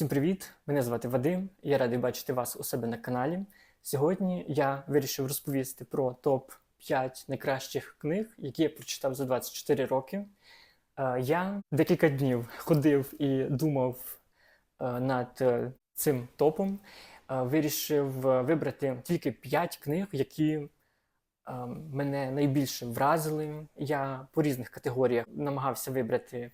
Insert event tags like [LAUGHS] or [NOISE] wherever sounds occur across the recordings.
Всім привіт! Мене звати Вадим. Я радий бачити вас у себе на каналі. Сьогодні я вирішив розповісти про топ 5 найкращих книг, які я прочитав за 24 роки. Е, Я декілька днів ходив і думав е, над е, цим топом. Вирішив вибрати тільки 5 книг, які мене найбільше вразили. Я по різних категоріях намагався вибрати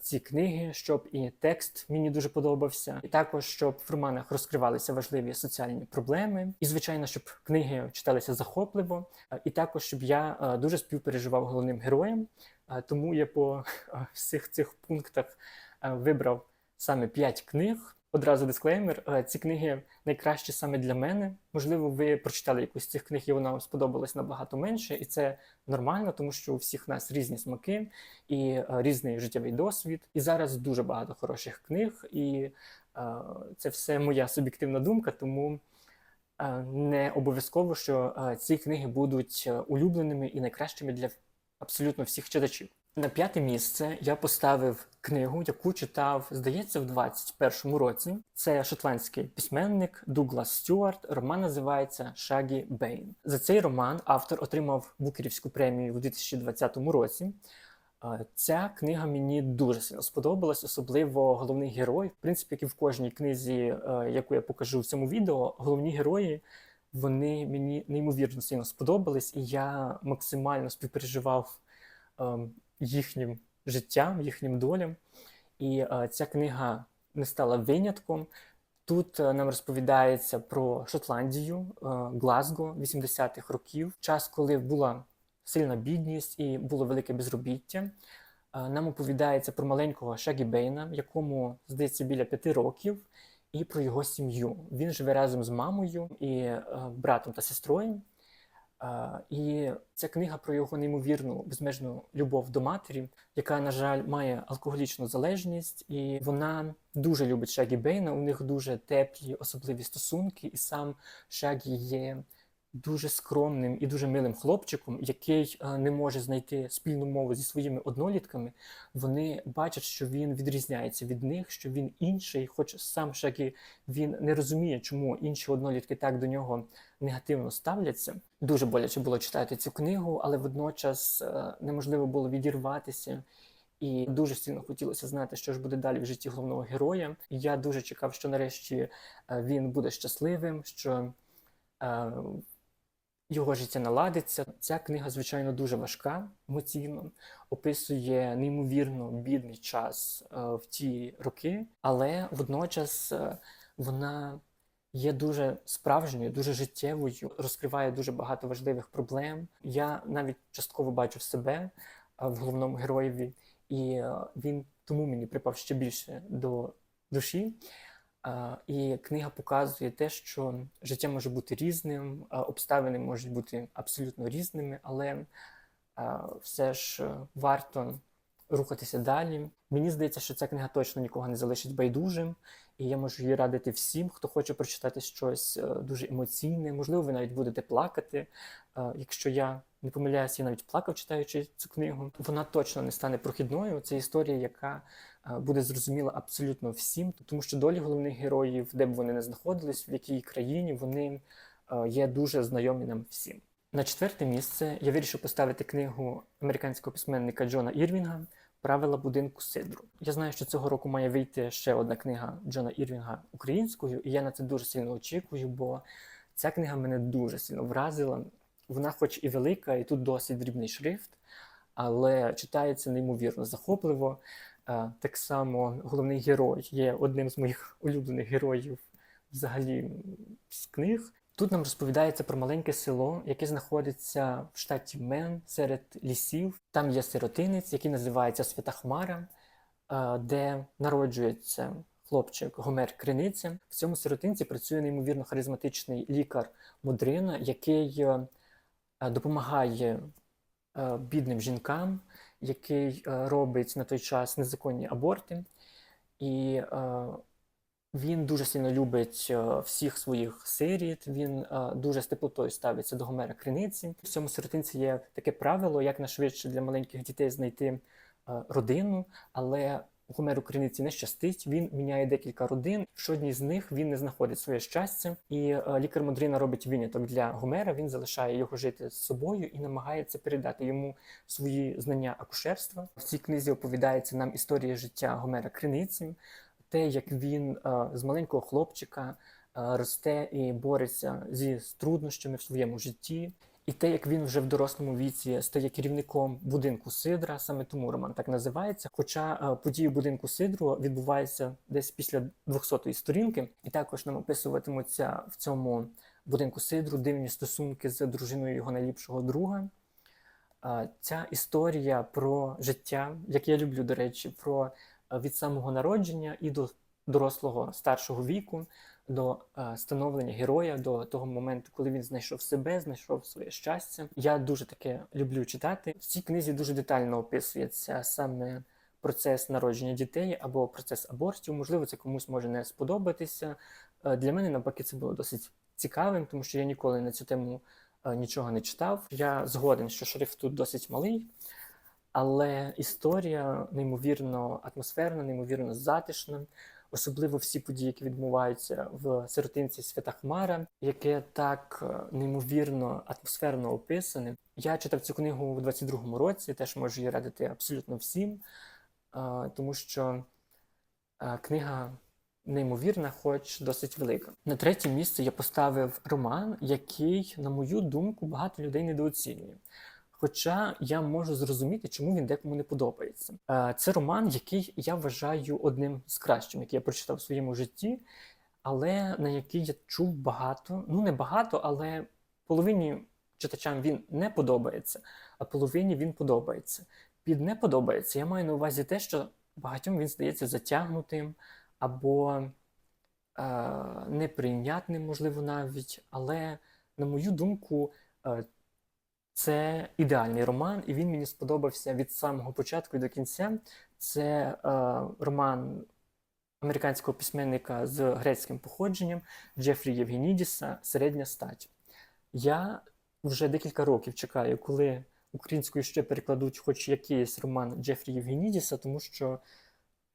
ці книги, щоб і текст мені дуже подобався, і також щоб в романах розкривалися важливі соціальні проблеми, і звичайно, щоб книги читалися захопливо, е, і також щоб я е, дуже співпереживав головним героям. Е, Тому я по е, всіх цих пунктах е, вибрав саме 5 книг. Одразу дисклеймер: е, ці книги найкращі саме для мене. Можливо, ви прочитали якусь з цих книг, і вона вам сподобалась набагато менше, і це нормально, тому що у всіх нас різні смаки і е, різний життєвий досвід. І зараз дуже багато хороших книг, і е, це все моя суб'єктивна думка, тому не обов'язково, що ці книги будуть улюбленими і найкращими для абсолютно всіх читачів. На п'яте місце я поставив книгу, яку читав, здається, в 21-му році. Це шотландський письменник Дуглас Стюарт. Роман називається Шагі Бейн. За цей роман автор отримав Букерівську премію у 2020 році. Ця книга мені дуже сильно сподобалась, особливо головний герой. В принципі, як і в кожній книзі, е, яку я покажу в цьому відео, головні герої вони мені неймовірно сильно сподобались, і я максимально співпереживав ем, їхнім життям, їхнім долям. І е, ця книга не стала винятком. Тут е, нам розповідається про Шотландію, е, Глазго 80-х років, час, коли була сильна бідність і було велике безробіття. Нам оповідається про маленького Шагі Бейна, якому здається біля п'яти років, і про його сім'ю. Він живе разом з мамою і братом та сестрою. І ця книга про його неймовірну безмежну любов до матері, яка, на жаль, має алкоголічну залежність, і вона дуже любить Шагі Бейна. У них дуже теплі, особливі стосунки, і сам Шагі є дуже скромним і дуже милим хлопчиком, який е, не може знайти спільну мову зі своїми однолітками. Вони бачать, що він відрізняється від них, що він інший, хоч сам Шагі він не розуміє, чому інші однолітки так до нього негативно ставляться. Дуже боляче було читати цю книгу, але водночас е, неможливо було відірватися. І дуже сильно хотілося знати, що ж буде далі в житті головного героя. Я дуже чекав, що нарешті е, він буде щасливим, що його життя наладиться. Ця книга, звичайно, дуже важка емоційно, описує неймовірно бідний час е, в ті роки, але водночас е, вона є дуже справжньою, дуже життєвою, розкриває дуже багато важливих проблем. Я навіть частково бачу себе е, в головному героєві, і він тому мені припав ще більше до душі. І книга показує те, що життя може бути різним, обставини можуть бути абсолютно різними, але все ж е, варто рухатися далі. Мені здається, що ця книга точно нікого не залишить байдужим, і я можу її радити всім, хто хоче прочитати щось е, дуже емоційне. Можливо, ви навіть будете плакати. Е, Якщо я не помиляюся, я навіть плакав, читаючи цю книгу. Вона точно не стане прохідною. Це історія, яка буде зрозуміла абсолютно всім, тому що долі головних героїв, де б вони не знаходились, в якій країні, вони е, є дуже знайомі нам всім. На четверте місце я вирішив поставити книгу американського письменника Джона Ірвінга Правила будинку Сидру. Я знаю, що цього року має вийти ще одна книга Джона Ірвінга українською, і я на це дуже сильно очікую, бо ця книга мене дуже сильно вразила. Вона, хоч і велика, і тут досить дрібний шрифт, але читається неймовірно захопливо. Так само головний герой є одним з моїх улюблених героїв взагалі з книг. Тут нам розповідається про маленьке село, яке знаходиться в штаті Мен серед лісів. Там є сиротинець, який називається Свята Хмара, де народжується хлопчик Гомер Криниця. В цьому сиротинці працює неймовірно харизматичний лікар Модрина, який е, допомагає е, бідним жінкам, який е, робить на той час незаконні аборти. І е, він дуже сильно любить е, всіх своїх сиріт. Він дуже з теплотою ставиться до Гомера Криниці. В цьому сиротинці є таке правило, як найшвидше для маленьких дітей знайти родину, але Гомеру Криниці не щастить, він міняє декілька родин. В жодній з них він не знаходить своє щастя, і е, лікар Модрина робить виняток для Гомера. Він залишає його жити з собою і намагається передати йому свої знання акушерства. В цій книзі оповідається нам історія життя Гомера Криниці, те, як він е, з маленького хлопчика е, росте і бореться зі труднощами в своєму житті. І те, як він вже в дорослому віці стає керівником будинку Сидра, саме тому роман так називається. Хоча е, події будинку Сидру відбуваються десь після 200-ї сторінки, і також нам описуватимуться в цьому будинку Сидру дивні стосунки з дружиною його найліпшого друга. Е, Ця історія про життя, як я люблю, до речі, про е, від самого народження і до дорослого старшого віку, до е, становлення героя, до того моменту, коли він знайшов себе, знайшов своє щастя. Я дуже таке люблю читати. В цій книзі дуже детально описується саме процес народження дітей або процес абортів. Можливо, це комусь може не сподобатися. Е, Для мене навпаки це було досить цікавим, тому що я ніколи на цю тему е, нічого не читав. Я згоден, що шрифт тут досить малий. Але історія неймовірно атмосферна, неймовірно затишна, особливо всі події, які відбуваються в сиротинці Свята Хмара, яке так е, неймовірно атмосферно описане. Я читав цю книгу у 22-му році, теж можу її радити абсолютно всім, е, тому що е, книга неймовірна, хоч досить велика. На третє місце я поставив роман, який, на мою думку, багато людей недооцінює. Хоча я можу зрозуміти, чому він декому не подобається. Е, Це роман, який я вважаю одним з кращих, який я прочитав в своєму житті, але на який я чув багато. Ну не багато, але половині читачам він не подобається, а половині він подобається. Під не подобається я маю на увазі те, що багатьом він здається затягнутим або е, неприйнятним, можливо, навіть. Але, на мою думку, е, це ідеальний роман, і він мені сподобався від самого початку і до кінця. Це е, роман американського письменника з грецьким походженням Джефрі Євгенідіса Середня стать. Я вже декілька років чекаю, коли українською ще перекладуть хоч якийсь роман Джефрі Євгенідіса, тому що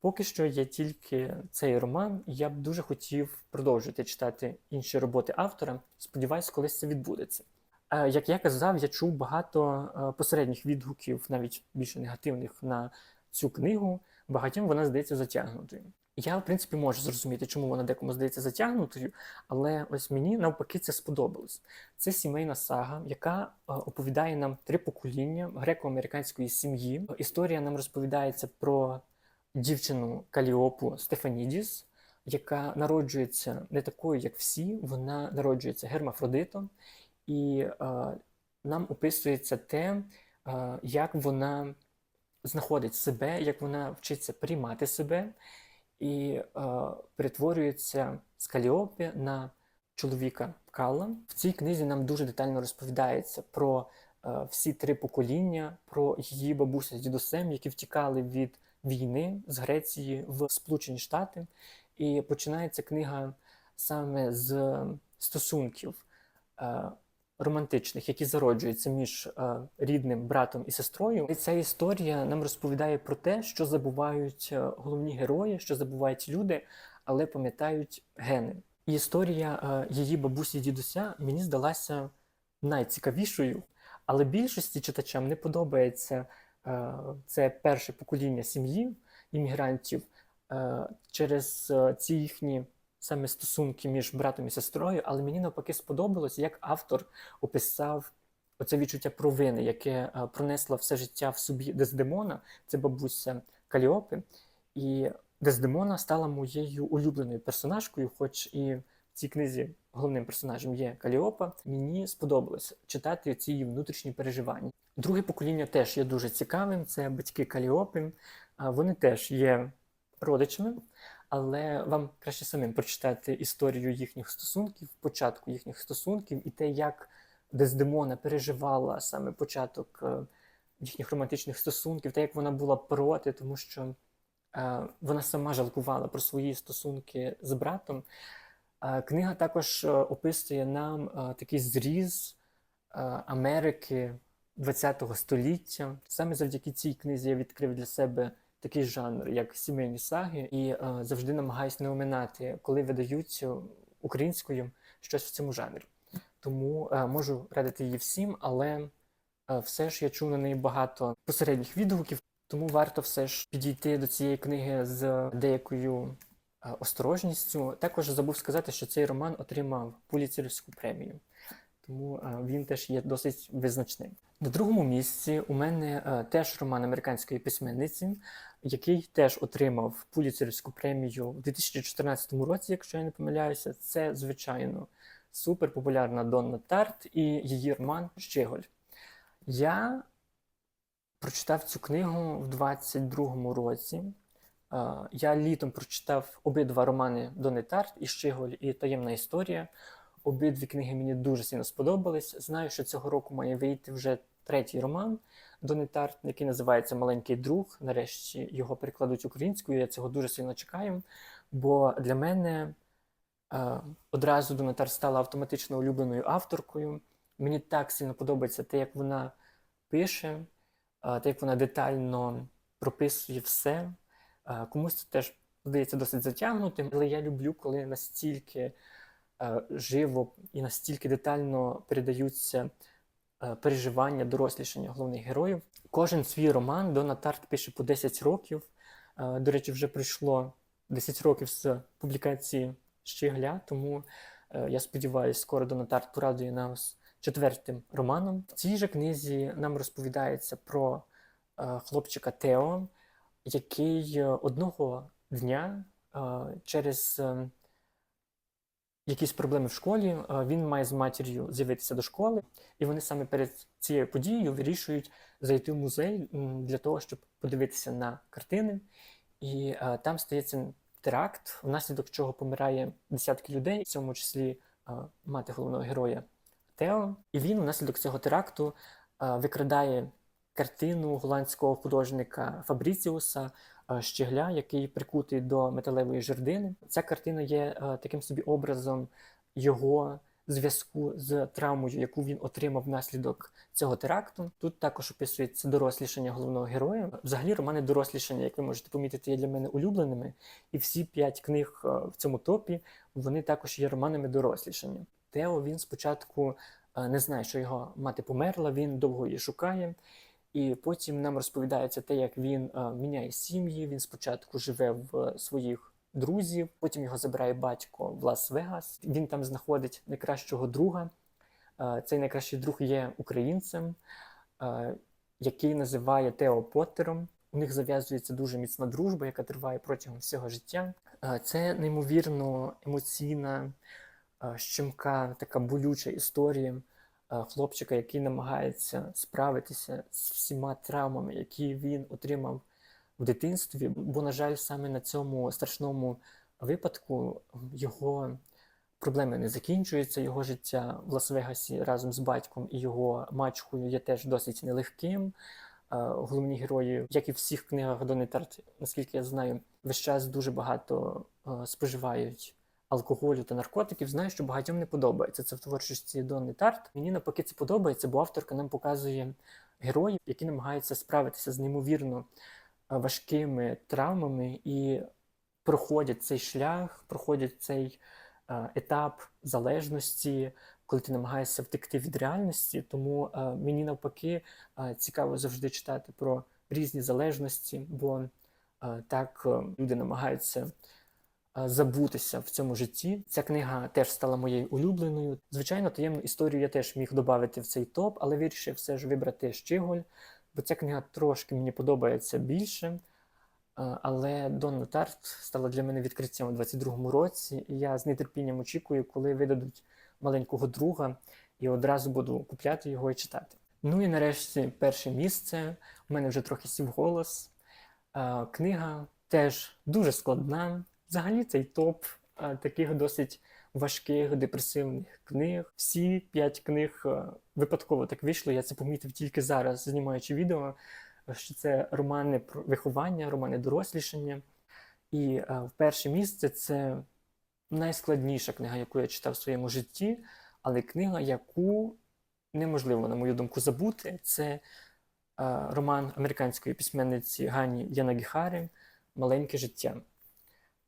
поки що є тільки цей роман, і я б дуже хотів продовжити читати інші роботи автора. Сподіваюсь, колись це відбудеться. Е, Як я казав, я чув багато е, посередніх відгуків, навіть більше негативних на цю книгу. Багатьом вона здається затягнутою. Я, в принципі, можу зрозуміти, чому вона декому здається затягнутою, але ось мені навпаки це сподобалось. Це сімейна сага, яка е, оповідає нам три покоління греко-американської сім'ї. Історія нам розповідається про дівчину Каліопу Стефанідіс, яка народжується не такою, як всі, вона народжується гермафродитом, і е, нам описується те, е, як вона знаходить себе, як вона вчиться приймати себе і е, перетворюється з Каліопи на чоловіка Калла. В цій книзі нам дуже детально розповідається про всі три покоління, про її бабуся з дідусем, які втікали від війни з Греції в Сполучені Штати. І починається книга саме з стосунків романтичних, які зароджуються між е, рідним братом і сестрою. І ця історія нам розповідає про те, що забувають е, головні герої, що забувають люди, але пам'ятають гени. І історія е, її бабусі і дідуся мені здалася найцікавішою, але більшості читачам не подобається це перше покоління сім'ї іммігрантів через ці їхні саме стосунки між братом і сестрою, але мені навпаки сподобалось, як автор описав оце відчуття провини, яке е, пронесла все життя в собі Дездемона, це бабуся Каліопи. І Дездемона стала моєю улюбленою персонажкою, хоч і в цій книзі головним персонажем є Каліопа. Мені сподобалось читати ці її внутрішні переживання. Друге покоління теж є дуже цікавим. Це батьки Каліопи. Вони теж є родичами, але вам краще самим прочитати історію їхніх стосунків, початку їхніх стосунків і те, як Дездемона переживала саме початок е, їхніх романтичних стосунків, те, як вона була проти, тому що е, вона сама жалкувала про свої стосунки з братом. Е, Книга також описує нам такий зріз Америки ХХ століття. Саме завдяки цій книзі я відкрив для себе такий жанр, як сімейні саги, і е, завжди намагаюся не оминати, коли видають е, українською щось в цьому жанрі. Тому е, можу радити її всім, але е, все ж я чув на неї багато посередніх відгуків, тому варто все ж підійти до цієї книги з деякою е, осторожністю. Також забув сказати, що цей роман отримав Пуліцерівську премію, тому е, він теж є досить визначним. На другому місці у мене е, теж роман американської письменниці, який теж отримав Пуліцерівську премію в 2014 році, якщо я не помиляюся. Це, звичайно, суперпопулярна Донна Тарт і її роман Щеголь. Я прочитав цю книгу в 22-му році. Е, Я літом прочитав обидва романи Донни Тарт і Щеголь, і Таємна історія. Обидві книги мені дуже сильно сподобались. Знаю, що цього року має вийти вже третій роман Донни Тарт, який називається Маленький друг. Нарешті його перекладуть українською. Я цього дуже сильно чекаю. Бо для мене е, одразу Донна Тарт стала автоматично улюбленою авторкою. Мені так сильно подобається те, як вона пише, е, те, як вона детально прописує все. Е, Комусь це теж здається досить затягнутим, але я люблю, коли настільки живо і настільки детально передаються е, переживання, дорослішання головних героїв. Кожен свій роман Дона Тарт пише по 10 років. Е, До речі, вже пройшло 10 років з публікації Щегля, тому е, я сподіваюся, скоро Дона Тарт порадує нас четвертим романом. В цій же книзі нам розповідається про е, хлопчика Тео, який е, одного дня е, через е, якісь проблеми в школі, е, він має з матір'ю з'явитися до школи, і вони саме перед цією подією вирішують зайти в музей для того, щоб подивитися на картини. І е, там стається теракт, внаслідок чого помирає десятки людей, в цьому числі е, мати головного героя Тео. І він внаслідок цього теракту викрадає картину голландського художника Фабріціуса е, Щегля, який прикутий до металевої жердини. Ця картина є е, таким собі образом його зв'язку з травмою, яку він отримав внаслідок цього теракту. Тут також описується дорослішання головного героя. Взагалі, романи дорослішання, як ви можете помітити, є для мене улюбленими. І всі п'ять книг е, в цьому топі вони також є романами дорослішання. Тео він спочатку не знає, що його мати померла, він довго її шукає. І потім нам розповідається те, як він е, міняє сім'ї. Він спочатку живе в своїх друзів, потім його забирає батько в Лас-Вегас. Він там знаходить найкращого друга. Е, цей найкращий друг є українцем, е, який називає Тео Поттером. У них зав'язується дуже міцна дружба, яка триває протягом всього життя. Е, Це неймовірно емоційна, е, щемка, така болюча історія хлопчика, який намагається справитися з всіма травмами, які він отримав в дитинстві. Бо, на жаль, саме на цьому страшному випадку його проблеми не закінчуються. Його життя в Лас-Вегасі разом з батьком і його мачкою є теж досить нелегким. Е, Головні герої, як і в всіх книгах Дони Тарт, наскільки я знаю, весь час дуже багато е, споживають алкоголю та наркотиків. Знаю, що багатьом не подобається це в творчості Донни Тарт. Мені навпаки це подобається, бо авторка нам показує героїв, які намагаються справитися з неймовірно е, важкими травмами і проходять цей шлях, проходять цей е, етап залежності, коли ти намагаєшся втекти від реальності. Тому е, мені навпаки е, цікаво завжди читати про різні залежності, бо е, так е, люди намагаються забутися в цьому житті. Ця книга теж стала моєю улюбленою. Звичайно, таємну історію я теж міг додати в цей топ, але вирішив все ж вибрати Щиголь, бо ця книга трошки мені подобається більше. Е, Але Донна Тарт стала для мене відкриттям у 22-му році, і я з нетерпінням очікую, коли видадуть маленького друга, і одразу буду купляти його і читати. Ну і нарешті перше місце. У мене вже трохи сів голос. Е, Книга теж дуже складна. Взагалі цей топ е, таких досить важких депресивних книг. Всі п'ять книг е, випадково так вийшло. Я це помітив тільки зараз, знімаючи відео, що це романи про виховання, романи дорослішання. І е, в перше місце це найскладніша книга, яку я читав в своєму житті, але книга, яку неможливо, на мою думку, забути, це роман американської письменниці Гані Янагіхари Маленьке життя.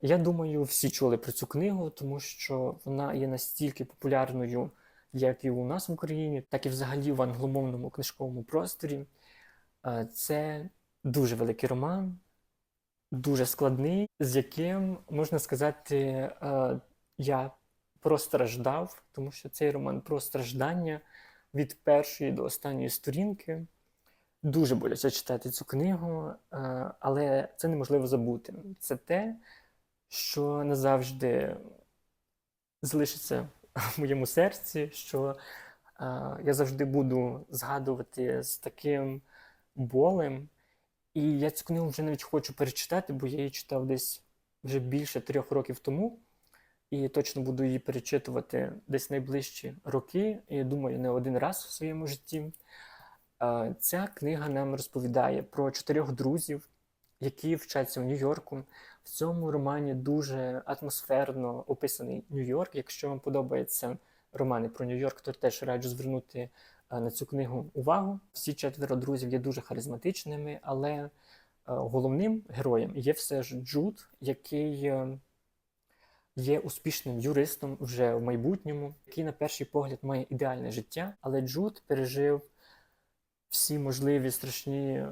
Я думаю, всі чули про цю книгу, тому що вона є настільки популярною, як і у нас в Україні, так і взагалі в англомовному книжковому просторі. Е, Це дуже великий роман, дуже складний, з яким можна сказати, е, я простраждав, тому що цей роман про страждання від першої до останньої сторінки. Дуже боляче читати цю книгу, е, але це неможливо забути. Це те, що назавжди залишиться в моєму серці, що е, я завжди буду згадувати з таким болем. І я цю книгу вже навіть хочу перечитати, бо я її читав десь вже більше трьох років тому. І точно буду її перечитувати десь найближчі роки. І думаю, не один раз в своєму житті. Ця книга нам розповідає про чотирьох друзів, які вчаться в Нью-Йорку. В цьому романі дуже атмосферно описаний Нью-Йорк. Якщо вам подобаються романи про Нью-Йорк, то теж раджу звернути е, на цю книгу увагу. Всі четверо друзів є дуже харизматичними, але е, головним героєм є все ж Джуд, який е, є успішним юристом вже в майбутньому, який на перший погляд має ідеальне життя, але Джуд пережив всі можливі страшні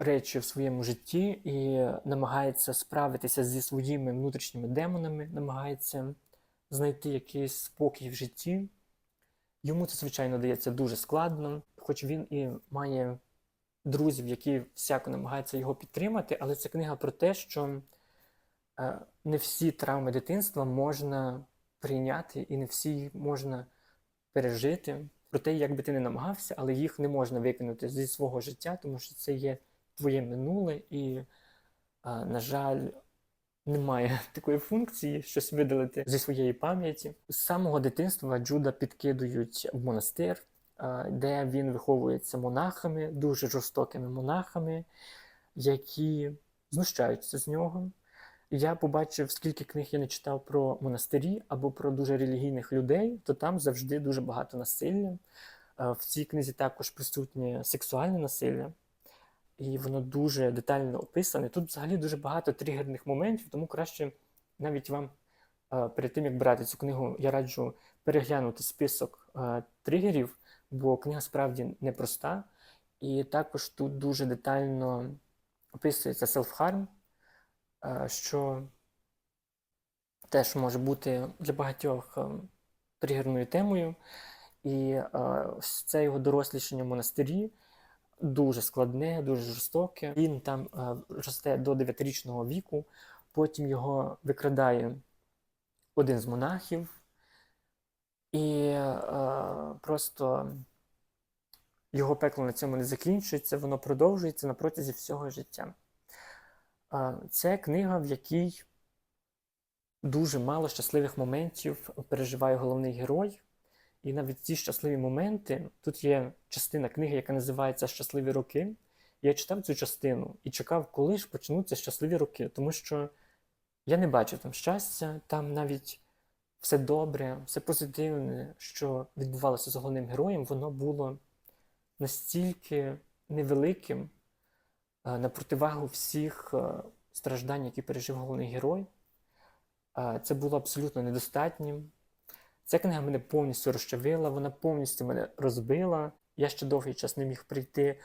речі в своєму житті і намагається справитися зі своїми внутрішніми демонами, намагається знайти якийсь спокій в житті. Йому це, звичайно, дається дуже складно, хоч він і має друзів, які всяко намагаються його підтримати, але це книга про те, що е, не всі травми дитинства можна прийняти і не всі можна пережити. Про те, як би ти не намагався, але їх не можна викинути зі свого життя, тому що це є твоє минуле, і, на жаль, немає [LAUGHS] такої функції щось видалити зі своєї пам'яті. З самого дитинства Джуда підкидують в монастир, де він виховується монахами, дуже жорстокими монахами, які знущаються з нього. Я побачив, скільки книг я не читав про монастирі або про дуже релігійних людей, то там завжди дуже багато насилля. В цій книзі також присутнє сексуальне насилля, і воно дуже детально описане. Тут взагалі дуже багато тригерних моментів, тому краще навіть вам е, перед тим, як брати цю книгу, я раджу переглянути список е, тригерів, бо книга справді непроста. І також тут дуже детально описується селф-харм, що теж може бути для багатьох е, тригерною темою. І ось це його дорослішання в монастирі дуже складне, дуже жорстоке. Він там е, росте до 9-річного віку, потім його викрадає один з монахів, і е, просто його пекло на цьому не закінчується, воно продовжується на протязі всього життя. Е, Це книга, в якій дуже мало щасливих моментів переживає головний герой. І навіть ці щасливі моменти, тут є частина книги, яка називається Щасливі роки. Я читав цю частину і чекав, коли ж почнуться щасливі роки, тому що я не бачив там щастя, там навіть все добре, все позитивне, що відбувалося з головним героєм, воно було настільки невеликим е, на противагу всіх е, страждань, які пережив головний герой. Е, Це було абсолютно недостатнім. Ця книга мене повністю розчавила, вона повністю мене розбила. Я ще довгий час не міг прийти е,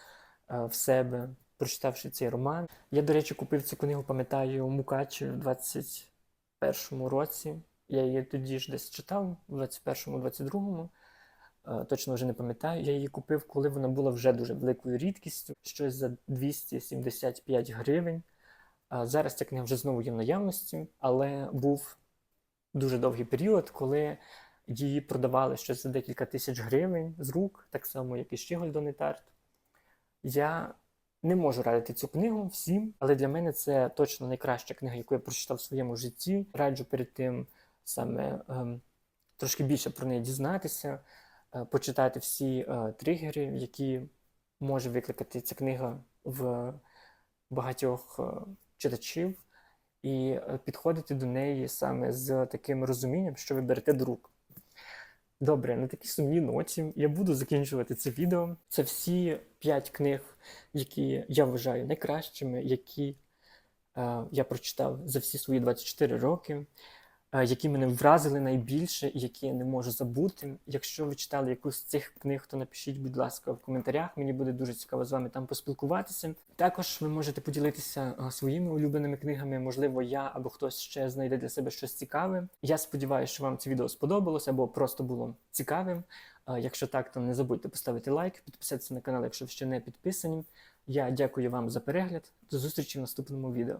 в себе, прочитавши цей роман. Я, до речі, купив цю книгу, пам'ятаю, Мукачі в 21-му році. Я її тоді ж десь читав, у 21-му, 22-му. Е, Точно вже не пам'ятаю. Я її купив, коли вона була вже дуже великою рідкістю, щось за 275 гривень. А Зараз ця книга вже знову є в наявності, але був дуже довгий період, коли її продавали щось за декілька тисяч гривень з рук, так само, як і Щіголь Донетарт. Я не можу радити цю книгу всім, але для мене це точно найкраща книга, яку я прочитав в своєму житті. Раджу перед тим саме ем, трошки більше про неї дізнатися, е, почитати всі е, тригери, які може викликати ця книга в багатьох е, читачів, і е, підходити до неї саме з таким розумінням, що ви берете до рук. Добре, на такій сумній ноті я буду закінчувати це відео. Це всі п'ять книг, які я вважаю найкращими, які е, я прочитав за всі свої 24 роки, які мене вразили найбільше і які я не можу забути. Якщо ви читали якусь з цих книг, то напишіть, будь ласка, в коментарях. Мені буде дуже цікаво з вами там поспілкуватися. Також ви можете поділитися е, своїми улюбленими книгами. Можливо, я або хтось ще знайде для себе щось цікаве. Я сподіваюся, що вам це відео сподобалось або просто було цікавим. Е, Якщо так, то не забудьте поставити лайк, підписатися на канал, якщо ви ще не підписані. Я дякую вам за перегляд. До зустрічі в наступному відео.